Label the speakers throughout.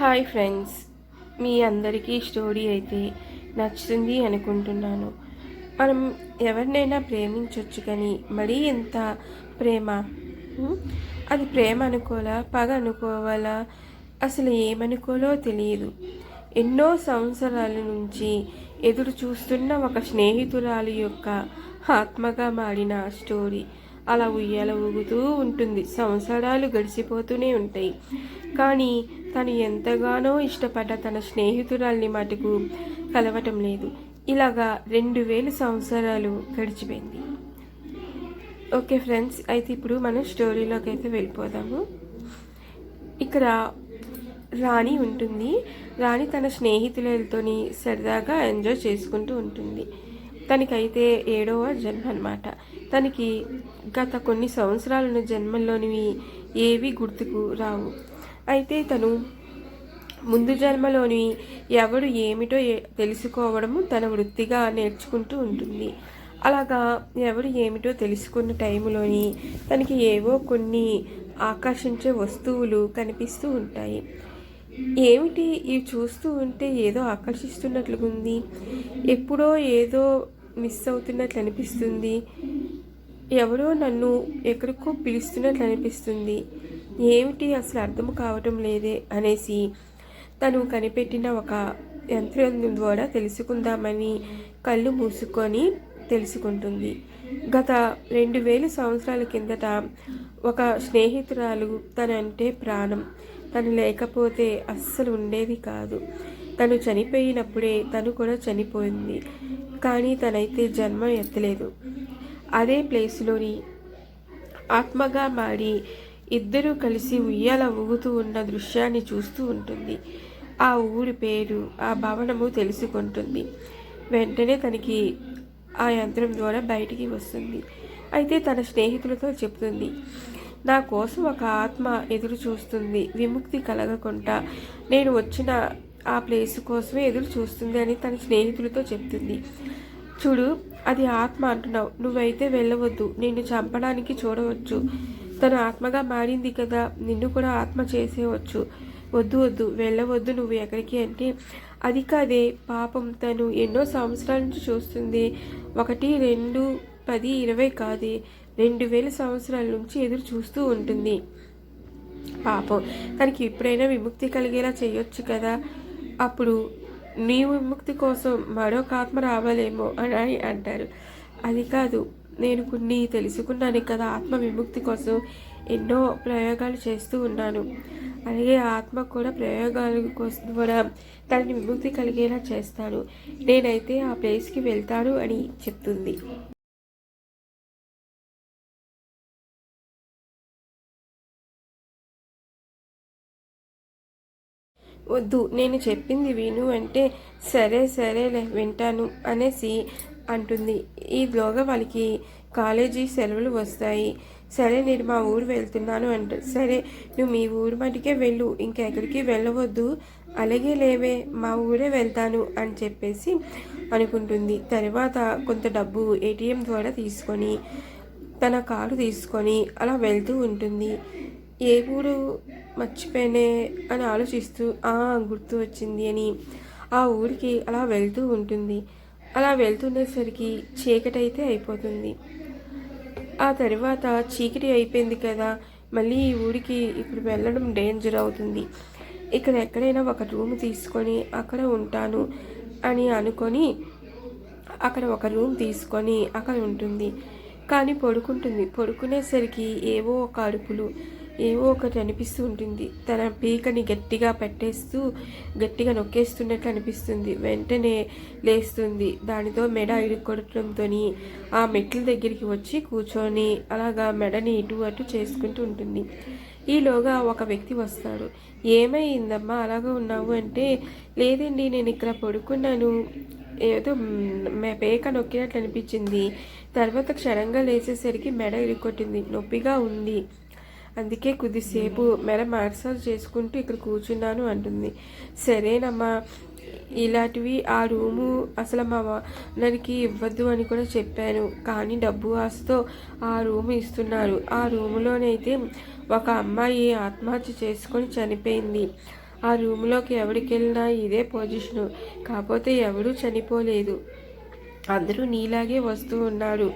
Speaker 1: Hi friends. మీ అందరికీ story అయితే నచ్చుతుంది అనుకుంటున్నాను. మనం ఎవరినైనా ప్రేమించవచ్చు కానీ మరీ ఎంత ప్రేమ? అది ప్రేమ అనుకోవాలా? పగ అనుకోవాలా? అసలు ఏమనుకోలో తెలియదు. ఎన్నో సంవత్సరాల నుంచి ఎదురు చూస్తున్న ఒక స్నేహితురాలి యొక్క ఆత్మగా మారిన స్టోరీ అలా ఉయ్యాల ఊగుతూ ఉంటుంది. సంవత్సరాలు గడిచిపోతూనే ఉంటాయి. కానీ తను ఎంతగానో ఇష్టపడ్డ తన స్నేహితురాల్ని మటుకు కలవటం లేదు. ఇలాగా రెండు వేల సంవత్సరాలు గడిచిపోయింది. ఓకే ఫ్రెండ్స్ అయితే ఇప్పుడు మనం స్టోరీలోకి అయితే వెళ్ళిపోదాము. ఇక్కడ రాణి ఉంటుంది. రాణి తన స్నేహితులతోని సరదాగా ఎంజాయ్ చేసుకుంటూ ఉంటుంది. తనకైతే ఏడవ జన్మ అనమాట తనకి గత కొన్ని సంవత్సరాలున్న జన్మల్లోనివి ఏవి గుర్తుకు రావు. అయితే తను ముందు జన్మలోని ఎవడు ఏమిటో తెలుసుకోవడము తన వృత్తిగా నేర్చుకుంటూ ఉంటుంది. అలాగా ఎవడు ఏమిటో తెలుసుకున్న టైంలోని తనకి ఏవో కొన్ని ఆకర్షించే వస్తువులు కనిపిస్తూ ఉంటాయి. ఏమిటి? ఇవి చూస్తూ ఉంటే ఏదో ఆకర్షిస్తున్నట్లుగా ఉంది ఎప్పుడో ఏదో మిస్ అవుతున్నట్లు అనిపిస్తుంది. ఎవరో నన్ను ఎక్కడికో పిలుస్తున్నట్లు అనిపిస్తుంది. ఏమిటి అసలు అర్థం కావటం లేదే అనేసి తను కనిపెట్టిన ఒక యంత్రం ద్వారా తెలుసుకుందామని కళ్ళు మూసుకొని తెలుసుకుంటుంది. గత రెండు వేల సంవత్సరాల కిందట ఒక స్నేహితురాలు తనంటే ప్రాణం. తను లేకపోతే అస్సలు ఉండేది కాదు. తను చనిపోయినప్పుడే తను కూడా చనిపోయింది. కానీ తనైతే జన్మ ఎత్తలేదు. అదే ప్లేస్లోని ఆత్మగా మారి ఇద్దరూ కలిసి ఉయ్యాల ఊగుతూ ఉన్న దృశ్యాన్ని చూస్తూ ఉంటుంది. ఆ ఊరి పేరు ఆ భవనము తెలుసుకుంటుంది. వెంటనే తనకి ఆ యంత్రం ద్వారా బయటికి వస్తుంది. అయితే తన స్నేహితులతో చెప్తుంది నా కోసం ఒక ఆత్మ ఎదురు చూస్తుంది. విముక్తి కలగకుండా నేను వచ్చిన ఆ ప్లేస్ కోసమే ఎదురు చూస్తుంది అని తన స్నేహితులతో చెప్తుంది. చూడు అది ఆత్మ అంటున్నావు. నువ్వైతే వెళ్ళవద్దు. నిన్ను చంపడానికి చూడవచ్చు. తన ఆత్మగా మారింది కదా. నిన్ను కూడా ఆత్మ చేసేవచ్చు వద్దు వద్దు. వెళ్ళవద్దు నువ్వు ఎక్కడికి అంటే. అది కాదే. పాపం తను ఎన్నో సంవత్సరాల నుంచి చూస్తుంది. ఒకటి రెండు పది ఇరవై కాదే. రెండు వేల సంవత్సరాల నుంచి ఎదురు చూస్తూ ఉంటుంది. పాపం. తనకి ఎప్పుడైనా విముక్తి కలిగేలా చేయొచ్చు కదా. అప్పుడు నీ విముక్తి కోసం మరొక ఆత్మ రావాలేమో అని అంటారు. అది కాదు. నేను కొన్ని తెలుసుకున్నాను కదా ఆత్మ విముక్తి కోసం ఎన్నో ప్రయోగాలు చేస్తూ ఉన్నాను. అలాగే ఆత్మ కూడా ప్రయోగాల కోసం కూడా తనని విముక్తి కలిగేలా చేస్తాను. నేనైతే ఆ ప్లేస్కి వెళ్తాను అని చెప్తుంది. వద్దు నేను చెప్పింది విను అంటే సరే సరేలే వింటాను అనేసి అంటుంది. ఈలోగా వాళ్ళకి కాలేజీ సెలవులు వస్తాయి. సరే నేను మా ఊరు వెళ్తున్నాను అంట సరే నువ్వు మీ ఊరు మటుకే వెళ్ళు ఇంకెక్కడికి వెళ్ళవద్దు. అలాగే లేవే మా ఊరే వెళ్తాను అని చెప్పేసి అనుకుంటుంది. తర్వాత కొంత డబ్బు ఏటీఎం ద్వారా తీసుకొని తన కారు తీసుకొని అలా వెళ్తూ ఉంటుంది. ఏ ఊరు మర్చిపోయినే అని ఆలోచిస్తూ ఆ గుర్తు వచ్చింది అని ఆ ఊరికి అలా వెళ్తూ ఉంటుంది. అలా వెళ్తుండేసరికి చీకటైతే అయిపోతుంది. ఆ తర్వాత చీకటి అయిపోయింది కదా మళ్ళీ ఈ ఊరికి ఇప్పుడు వెళ్ళడం డేంజర్ అవుతుంది. ఇక్కడ ఎక్కడైనా ఒక రూమ్ తీసుకొని అక్కడ ఉంటాను అని అనుకొని అక్కడ ఒక రూమ్ తీసుకొని అక్కడ ఉంటుంది. కానీ పడుకుంటుంది. పడుకునేసరికి ఏవో ఒక అరుపులు ఏవో ఒకటి అనిపిస్తూ ఉంటుంది. తన పీకని గట్టిగా పెట్టేస్తూ గట్టిగా నొక్కేస్తున్నట్లు అనిపిస్తుంది. వెంటనే లేస్తుంది. దానితో మెడ ఇరుక్కొట్టడంతో ఆ మెట్ల దగ్గరికి వచ్చి కూర్చొని అలాగా మెడని ఇటు అటు చేసుకుంటూ ఉంటుంది. ఈలోగా ఒక వ్యక్తి వస్తాడు. ఏమైందమ్మా? అలాగా ఉన్నావు అంటే లేదండి నేను ఇక్కడ పడుకున్నాను. ఏదో పేక నొక్కినట్లు అనిపించింది. తర్వాత క్షణంగా లేచేసరికి మెడ ఇరుక్కొట్టింది. నొప్పిగా ఉంది. అందుకే కొద్దిసేపు మెడ మసాజ్ చేసుకుంటూ ఇక్కడ కూర్చున్నాను అంటుంది. సరేనమ్మా ఇలాంటివి ఆ రూము అసలు మా నరికి ఇవ్వద్దు అని కూడా చెప్పాను. కానీ డబ్బు ఆశతో ఆ రూము ఇస్తున్నారు. ఆ రూములోనైతే ఒక అమ్మాయి ఆత్మహత్య చేసుకొని చనిపోయింది. ఆ రూమ్లోకి ఎవరికి వెళ్ళినా ఇదే పొజిషను కాకపోతే ఎవడూ చనిపోలేదు. అందరూ నీలాగే వస్తూ ఉన్నారు.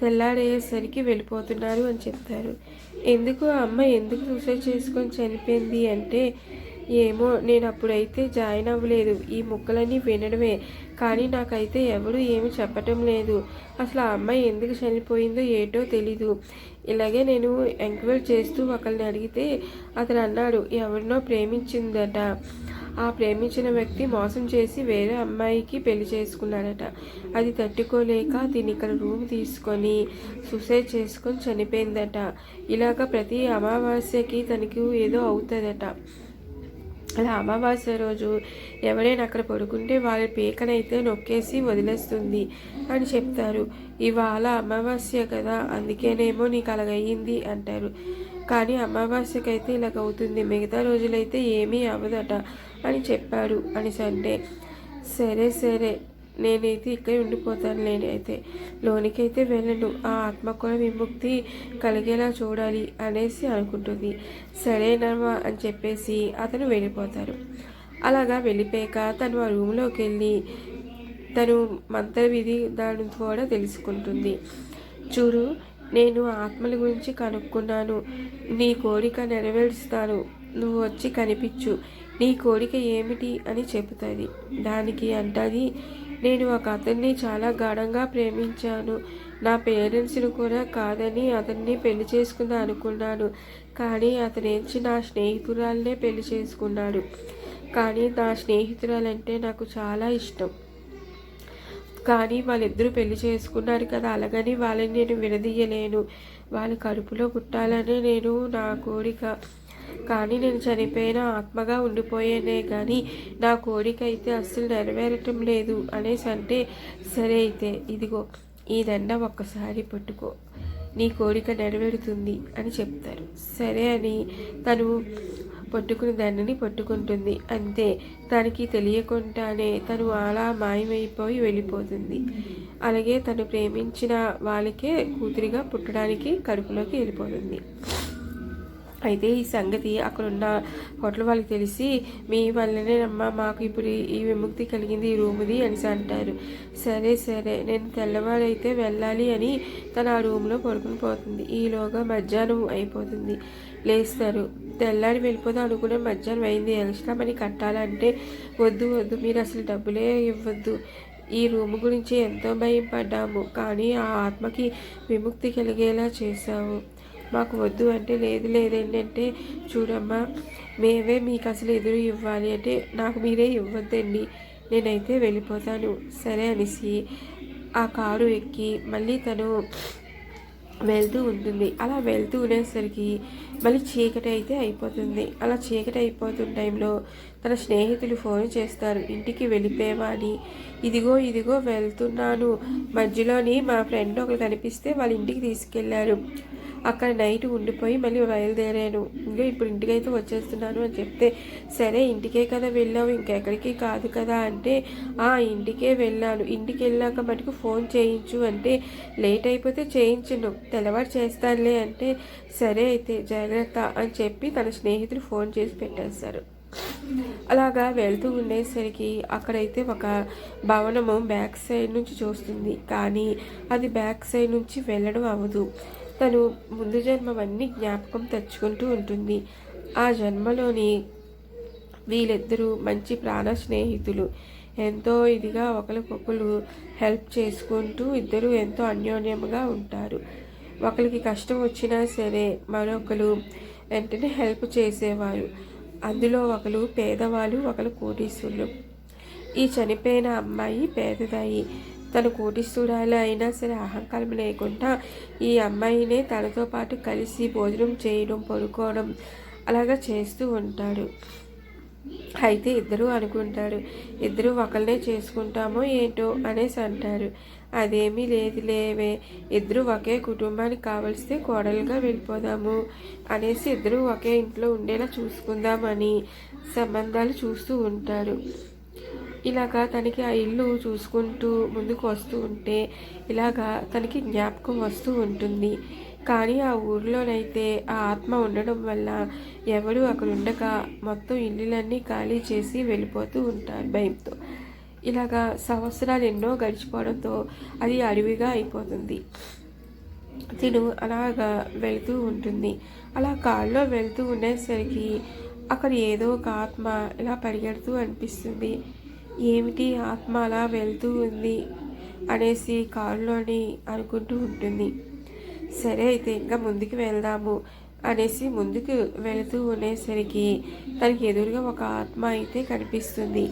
Speaker 1: తెల్లాడేసరికి వెళ్ళిపోతున్నారు అని చెప్తారు. ఎందుకు ఆ అమ్మాయి ఎందుకు సూసైడ్ చేసుకొని చనిపోయింది అంటే ఏమో నేను అప్పుడైతే జాయిన్ అవ్వలేదు. ఈ ముక్కలన్నీ వినడమే. కానీ నాకైతే ఎవరు ఏమి చెప్పటం లేదు. అసలు ఆ అమ్మాయి ఎందుకు చనిపోయిందో ఏటో తెలీదు. ఇలాగే నేను ఎంక్వైరీ చేస్తూ ఒకరిని అడిగితే అతను అన్నాడు ఎవరినో ప్రేమించిందట. ఆ ప్రేమించిన వ్యక్తి మోసం చేసి వేరే అమ్మాయికి పెళ్ళి చేసుకున్నాడట. అది తట్టుకోలేక దీని ఇక్కడ రూమ్ తీసుకొని సూసైడ్ చేసుకొని చనిపోయిందట. ఇలాగ ప్రతి అమావాస్యకి తనకి ఏదో అవుతుందట. అలా అమావాస్య రోజు ఎవరైనా అక్కడ పడుకుంటే వాళ్ళ పీకనైతే నొక్కేసి వదిలేస్తుంది అని చెప్తారు. ఇవాళ అమావాస్య కదా అందుకేనేమో నీకు అలాగయ్యింది అంటారు. కానీ అమావాస్యకైతే ఇలాగ అవుతుంది మిగతా రోజులైతే ఏమీ అవ్వదట అని చెప్పాడు అని సండే. సరే సరే. నేనైతే ఇక్కడే ఉండిపోతాను నేనైతే లోనికైతే వెళ్ళను. ఆ ఆత్మ కూడా విముక్తి కలిగేలా చూడాలి అనేసి అనుకుంటుంది. సరేనమ్మా అని చెప్పేసి అతను వెళ్ళిపోతారు అలాగా వెళ్ళిపోయాక తను ఆ రూమ్లోకి వెళ్ళి తను మంత్ర విధి దాని కూడా తెలుసుకుంటుంది. చూడు నేను ఆత్మల గురించి కనుక్కున్నాను. నీ కోరిక నెరవేరుస్తాను నువ్వు వచ్చి కనిపించు. నీ కోరిక ఏమిటి అని చెబుతుంది. దానికి అంటది నేను ఒక అతన్ని చాలా గాఢంగా ప్రేమించాను. నా పేరెంట్స్ని కూడా కాదని అతన్ని పెళ్ళి చేసుకుందా అనుకున్నాను. కానీ అతనేంచి నా స్నేహితురాలనే పెళ్ళి చేసుకున్నాడు. కానీ నా స్నేహితురాలంటే నాకు చాలా ఇష్టం. కానీ వాళ్ళిద్దరూ పెళ్ళి చేసుకున్నారు కదా అలాగని వాళ్ళని నేను విడదీయలేను. వాళ్ళ కడుపులో పుట్టాలని నేను నా కోరిక. కానీ నేను చనిపోయిన ఆత్మగా ఉండిపోయానే కానీ నా కోరిక అయితే అస్సలు నెరవేరటం లేదు అనేసి అంటే సరే అయితే ఇదిగో ఈ దండ ఒక్కసారి పట్టుకో. నీ కోరిక నెరవేరుతుంది అని చెప్తారు. సరే అని తను పట్టుకుని దండని పట్టుకుంటుంది. అంతే. తనకి తెలియకుండానే తను అలా మాయమైపోయి వెళ్ళిపోతుంది. అలాగే తను ప్రేమించిన వాళ్ళకే కూతురిగా పుట్టడానికి కడుపులోకి వెళ్ళిపోతుంది. అయితే ఈ సంగతి అక్కడున్న హోటల్ వాళ్ళకి తెలిసి మీ వల్లనే అమ్మ మాకు ఇప్పుడు ఈ విముక్తి కలిగింది ఈ రూమ్ది అనేసి అంటారు. సరే సరే నేను తెల్లవారైతే వెళ్ళాలి అని తను ఆ రూమ్లో పడుకుని పోతుంది. ఈలోగా మధ్యాహ్నం అయిపోతుంది. లేస్తారు. తెల్లారి వెళ్ళిపోదాం అనుకునే మధ్యాహ్నం అయింది. ఎక్స్ట్రా మనీ కట్టాలంటే వద్దు వద్దు. మీరు అసలు డబ్బులే ఇవ్వద్దు. ఈ రూమ్ గురించి ఎంతో భయపడ్డాము. కానీ ఆ ఆత్మకి విముక్తి కలిగేలా చేశాము మాకు వద్దు అంటే లేదు లేదేంటంటే చూడమ్మా మేమే మీకు అసలు ఎదురు ఇవ్వాలి అంటే నాకు మీరే ఇవ్వద్దండి. నేనైతే వెళ్ళిపోతాను. సరే అనేసి ఆ కారు ఎక్కి మళ్ళీ తను వెళ్తూ ఉంటుంది. అలా వెళ్తూ ఉండేసరికి మళ్ళీ చీకటి అయితే అయిపోతుంది. అలా చీకటి అయిపోతున్న టైంలో తన స్నేహితులు ఫోన్ చేస్తారు. ఇంటికి వెళ్ళిపోయావా అని? ఇదిగో ఇదిగో వెళ్తున్నాను. మధ్యలోని మా ఫ్రెండ్ ఒకరు కనిపిస్తే వాళ్ళ ఇంటికి తీసుకెళ్ళారు. అక్కడ నైట్ ఉండిపోయి మళ్ళీ బయలుదేరాను. ఇంకా ఇప్పుడు ఇంటికైతే వచ్చేస్తున్నాను అని చెప్తే సరే ఇంటికే కదా వెళ్ళావు ఇంకెక్కడికి కాదు కదా అంటే ఆ ఇంటికే వెళ్ళాను. ఇంటికి వెళ్ళాక మటుకు ఫోన్ చేయించు అంటే లేట్ అయిపోతే చేయించను. తెల్లవారు చేస్తానులే అంటే సరే అయితే జాగ్రత్త అని చెప్పి తన స్నేహితులు ఫోన్ చేసి పెట్టేస్తారు. అలాగా వెళ్తూ ఉండేసరికి అక్కడైతే ఒక భవనము బ్యాక్ సైడ్ నుంచి చూస్తుంది. కానీ అది బ్యాక్ సైడ్ నుంచి వెళ్ళడం అవ్వదు. తను ముందు జన్మవన్నీ జ్ఞాపకం తెచ్చుకుంటూ ఉంటుంది. ఆ జన్మలోని వీళ్ళిద్దరూ మంచి ప్రాణ స్నేహితులు. ఎంతో ఇదిగా ఒకరికొకరు హెల్ప్ చేసుకుంటూ ఇద్దరు ఎంతో అన్యోన్యంగా ఉంటారు. ఒకరికి కష్టం వచ్చినా సరే మరొకరు వెంటనే హెల్ప్ చేసేవారు. అందులో ఒకరు పేదవాళ్ళు ఒకరు కోటీశ్వరులు. ఈ చనిపోయిన అమ్మాయి పేదదాయి. తను కోటీశ్వరాలు అయినా సరే అహంకారం లేకుండా ఈ అమ్మాయినే తనతో పాటు కలిసి భోజనం చేయడం పడుకోవడం అలాగా చేస్తూ ఉంటాడు. అయితే ఇద్దరు అనుకుంటారు ఇద్దరు ఒకరినే చేసుకుంటామో ఏంటో అనేసి అంటారు. అదేమీ లేదు లేవే ఇద్దరు ఒకే కుటుంబానికి కావలిస్తే కోడలుగా వెళ్ళిపోదాము అనేసి ఇద్దరు ఒకే ఇంట్లో ఉండేలా చూసుకుందామని సంబంధాలు చూస్తూ ఉంటారు. ఇలాగా తనకి ఆ ఇల్లు చూసుకుంటూ ముందుకు వస్తూ ఉంటే ఇలాగా తనకి జ్ఞాపకం వస్తూ ఉంటుంది. కానీ ఆ ఊర్లోనైతే ఆ ఆత్మ ఉండడం వల్ల ఎవరు అక్కడ ఉండక మొత్తం ఇల్లులన్నీ ఖాళీ చేసి వెళ్ళిపోతూ ఉంటారు భయంతో. ఇలాగా సంవత్సరాలు ఎన్నో గడిచిపోవడంతో అది అడవిగా అయిపోతుంది. తిను అలాగా వెళుతూ ఉంటుంది. అలా కారులో వెళ్తూ ఉండేసరికి అక్కడ ఏదో ఒక ఆత్మ ఇలా పరిగెడుతూ అనిపిస్తుంది. ఏమిటి ఆత్మ అలా వెళ్తూ ఉంది అనేసి కారులోని అనుకుంటూ ఉంటుంది. సరే అయితే ఇంకా ముందుకు వెళ్దాము అనేసి ముందుకు వెళుతూ ఉండేసరికి తనకి ఎదురుగా ఒక ఆత్మ అయితే కనిపిస్తుంది.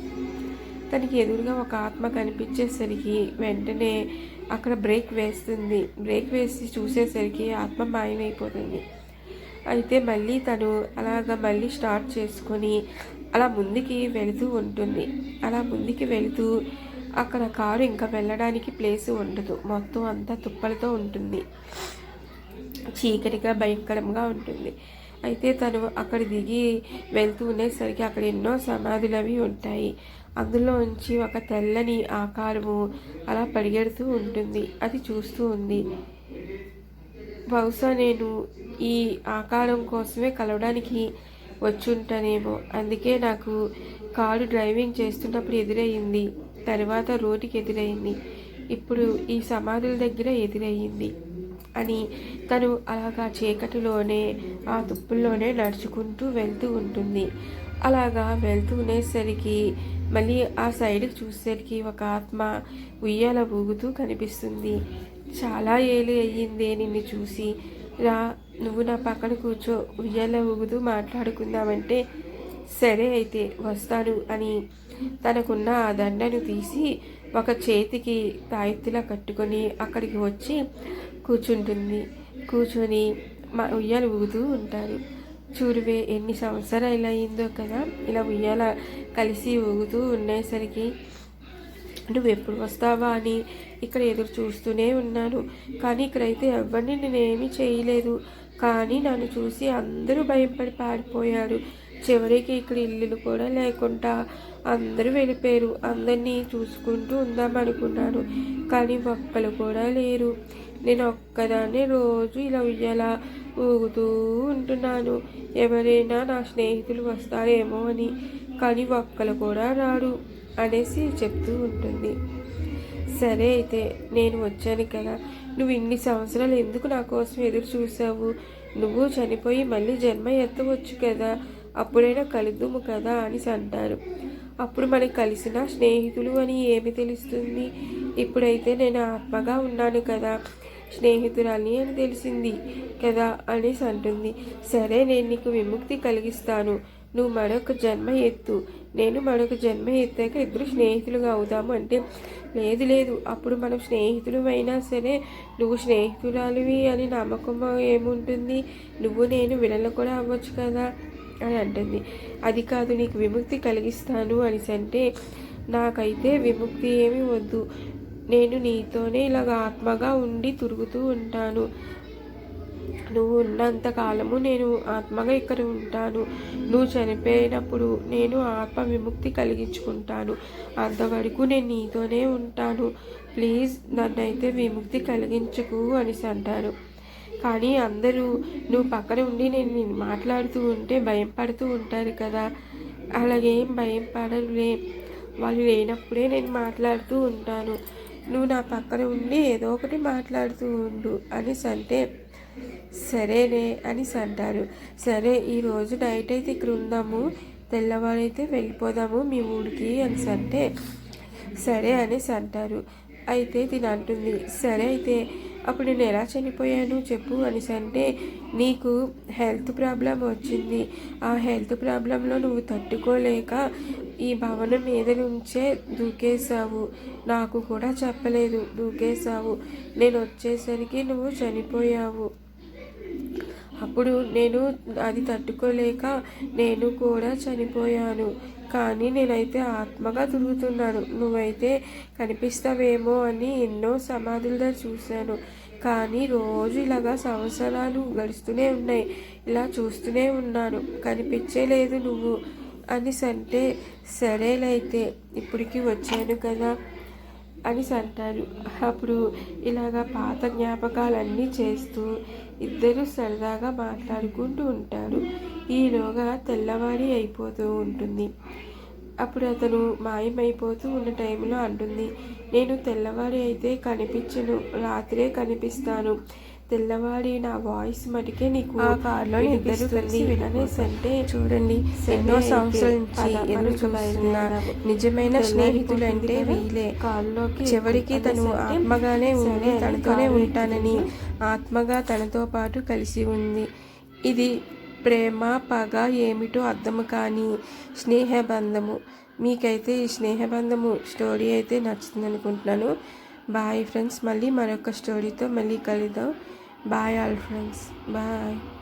Speaker 1: తనకి ఎదురుగా ఒక ఆత్మ కనిపించేసరికి వెంటనే అక్కడ బ్రేక్ వేస్తుంది. బ్రేక్ వేసి చూసేసరికి ఆత్మ మాయమైపోతుంది. అయితే మళ్ళీ తను అలాగ మళ్ళీ స్టార్ట్ చేసుకొని అలా ముందుకి వెళుతూ ఉంటుంది. అలా ముందుకి వెళుతూ అక్కడ కారు ఇంకా వెళ్ళడానికి ప్లేస్ ఉండదు. మొత్తం అంతా తుప్పలతో ఉంటుంది. చీకటిగా భయంకరంగా ఉంటుంది. అయితే తను అక్కడ దిగి వెళ్తూ ఉండేసరికి అక్కడ ఎన్నో సమాధులు అవి ఉంటాయి. అందులో నుంచి ఒక తెల్లని ఆకారము అలా పరిగెడుతూ ఉంటుంది. అది చూస్తూ ఉంది. బహుశా నేను ఈ ఆకారం కోసమే కలవడానికి వచ్చుంటనేమో. అందుకే నాకు కారు డ్రైవింగ్ చేస్తున్నప్పుడు ఎదురయ్యింది తర్వాత రోడ్డుకి ఎదురయ్యింది ఇప్పుడు ఈ సమాధుల దగ్గర ఎదురయ్యింది అని తను అలాగా చీకటిలోనే ఆ తుప్పుల్లోనే నడుచుకుంటూ వెళ్తూ ఉంటుంది. అలాగా వెళ్తూ ఉండేసరికి మళ్ళీ ఆ సైడ్కి చూసేసరికి ఒక ఆత్మ ఉయ్యాల ఊగుతూ కనిపిస్తుంది. చాలా ఏళ్ళు అయ్యిందే నిన్ను చూసి. రా నువ్వు నా పక్కన కూర్చో ఉయ్యాల ఊగుతూ మాట్లాడుకుందామంటే సరే అయితే వస్తాను అని తనకున్న ఆ దండను తీసి ఒక చేతికి తాయెత్తులా కట్టుకొని అక్కడికి వచ్చి కూర్చుంటుంది. కూర్చొని మా ఉయ్యాలు ఊగుతూ ఉంటారు. చూరువే ఎన్ని సంవత్సరాలు అయిందో కదా. ఇలా ఉయ్యాల కలిసి ఊగుతూ ఉండేసరికి నువ్వు ఎప్పుడు వస్తావా అని ఇక్కడ ఎదురు చూస్తూనే ఉన్నాను. కానీ ఇక్కడైతే ఎవరిని నేనేమీ చేయలేదు. కానీ నన్ను చూసి అందరూ భయపడి పారిపోయారు. చివరికి ఇక్కడ ఇల్లులు కూడా లేకుండా అందరూ వెళ్ళిపోయారు. అందరినీ చూసుకుంటూ ఉందాం అనుకున్నాను కానీ ఒక్కరు కూడా లేరు. నేను ఒక్కదాన్ని రోజు ఇలా ఉయ్యాల ఊగుతూ ఉంటున్నాను. ఎవరైనా నా స్నేహితులు వస్తారేమో అని కానీ ఒక్కరు కూడా రాడు అనేసి చెప్తూ ఉంటుంది. సరే అయితే నేను వచ్చాను కదా. నువ్వు ఇన్ని సంవత్సరాలు ఎందుకు నా కోసం ఎదురు చూసావు? నువ్వు చనిపోయి మళ్ళీ జన్మ ఎత్తవచ్చు కదా. అప్పుడైనా కలుద్దుము కదా అని అంటారు. అప్పుడు మనకి కలిసిన స్నేహితులు అని ఏమి తెలుస్తుంది? ఇప్పుడైతే నేను ఆత్మగా ఉన్నాను కదా. స్నేహితురాలి అని తెలిసింది కదా అనేసి అంటుంది. సరే నేను నీకు విముక్తి కలిగిస్తాను. నువ్వు మరొక జన్మ ఎత్తు. నేను మరొక జన్మ ఎత్తాక ఇద్దరు స్నేహితులుగా అవుతాము అంటే లేదు లేదు. అప్పుడు మనం స్నేహితులు అయినా సరే నువ్వు స్నేహితురాలివి అని నమ్మకం ఏముంటుంది? నువ్వు నేను విడలు కూడా అవ్వచ్చు కదా? అని అంటుంది. అది కాదు నీకు విముక్తి కలిగిస్తాను అనేసి అంటే నాకైతే విముక్తి ఏమి వద్దు. నేను నీతోనే ఇలాగ ఆత్మగా ఉండి తిరుగుతూ ఉంటాను. నువ్వు ఉన్నంత కాలము నేను ఆత్మగా ఇక్కడ ఉంటాను. నువ్వు చనిపోయినప్పుడు నేను ఆత్మ విముక్తి కలిగించుకుంటాను. అంతవరకు నేను నీతోనే ఉంటాను. ప్లీజ్ నన్నైతే విముక్తి కలిగించకు అనేసి అంటారు కానీ అందరూ నువ్వు పక్కన ఉండి నేను మాట్లాడుతూ ఉంటే భయం పడుతూ ఉంటారు కదా. అలాగేం భయం పడరులే. వాళ్ళు లేనప్పుడే నేను మాట్లాడుతూ ఉంటాను. నువ్వు నా పక్కన ఉండి ఏదో ఒకటి మాట్లాడుతూ ఉండు అనేసి అంటే సరేనే అనేసి అంటారు. సరే ఈరోజు నైట్ అయితే ఇక్కడ ఉందాము. తెల్లవారైతే వెళ్ళిపోదాము మీ ఊరికి అనేసి అంటే సరే అనేసి అంటారు. అయితే తిని అంటుంది సరే అయితే అప్పుడు నేను ఎలా చనిపోయాను చెప్పు అనేసి అంటే నీకు హెల్త్ ప్రాబ్లం వచ్చింది. ఆ హెల్త్ ప్రాబ్లంలో నువ్వు తట్టుకోలేక ఈ భవనం మీద నుంచే దూకేశావు. నాకు కూడా చెప్పలేదు దూకేశావు. నేను వచ్చేసరికి నువ్వు చనిపోయావు. ఇప్పుడు నేను అది తట్టుకోలేక నేను కూడా చనిపోయాను. కానీ నేనైతే ఆత్మగా తిరుగుతున్నాను. నువ్వైతే కనిపిస్తావేమో అని ఎన్నో సమాధులుగా చూశాను. కానీ రోజు ఇలాగా సంవత్సరాలు గడుస్తూనే ఉన్నాయి. ఇలా చూస్తూనే ఉన్నాను. కనిపించలేదు నువ్వు. అని అంటే సరేలైతే ఇప్పటికి వచ్చాను కదా. అని అంటారు అప్పుడు ఇలాగ పాత జ్ఞాపకాలన్నీ చేస్తూ ఇద్దరు సరదాగా మాట్లాడుకుంటూ ఉంటారు. ఈలోగా తెల్లవారి అయిపోతూ ఉంటుంది. అప్పుడు అతను మాయమైపోతూ ఉన్న టైంలో అంటుంది నేను తెల్లవారి అయితే కనిపించను రాత్రే కనిపిస్తాను. తెల్లవారి నా వాయిస్ మటుకే నీకు
Speaker 2: ఆ కార్లో ఇద్దరు కలిసి
Speaker 1: అంటే
Speaker 2: చూడండి ఎన్నో సంవత్సరాల నుంచి ఎదురు నిజమైన స్నేహితులు అంటే వీలే
Speaker 1: కాల్లోకి
Speaker 2: చివరికి తను ఆత్మగానే ఉండి తనతోనే ఉంటానని ఆత్మగా తనతో పాటు కలిసి ఉంది. ఇది ప్రేమ పగ ఏమిటో అర్థం కాని స్నేహబంధము. మీకైతే ఈ స్నేహబంధము స్టోరీ అయితే నచ్చుతుంది అనుకుంటున్నాను బాయ్ ఫ్రెండ్స్ మళ్ళీ మరొక స్టోరీతో మళ్ళీ కలుద్దాం. Bye all friends bye